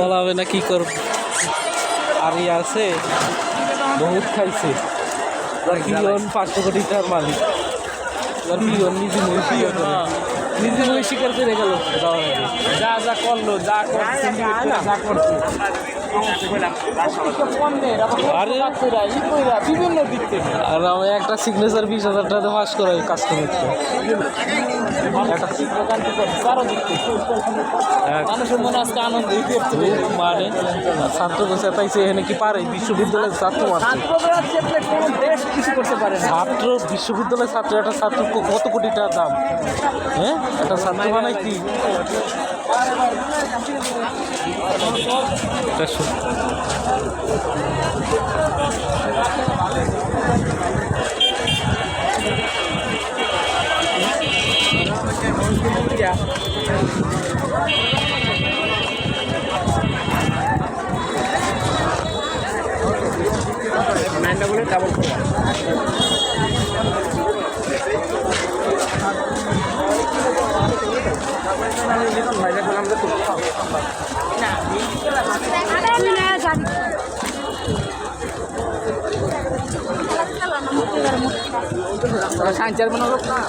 বলা হবে না কি করব। আর ইয়ে আছে। বহুত খাইছে। তার পিয়ন পাঁচশো কোটি টাকার মালিক। তার পিয়ন নিজে পিয়ন নিজে মই স্বীকার করে গেল। যা যা করল যা করছে যা করছে আরে বিভিন্ন দিক থেকে আর আমি একটা সিগনেচার বিশ হাজার টাকা পাস করাই কাজ করে একটা কারও দিক। থেকে মানুষের মনে আজকে আনন্দ মানে ছাত্র এখানে কি পারে? বিশ্ববিদ্যালয়ের ছাত্র ছাত্র বিশ্ববিদ্যালয়ের ছাত্র একটা ছাত্র কত কোটি টাকা দাম? হ্যাঁ? একটা ছাত্র বানাই কি? এটা শু- নাইনটা বলে ডাবল সাঞ্চার না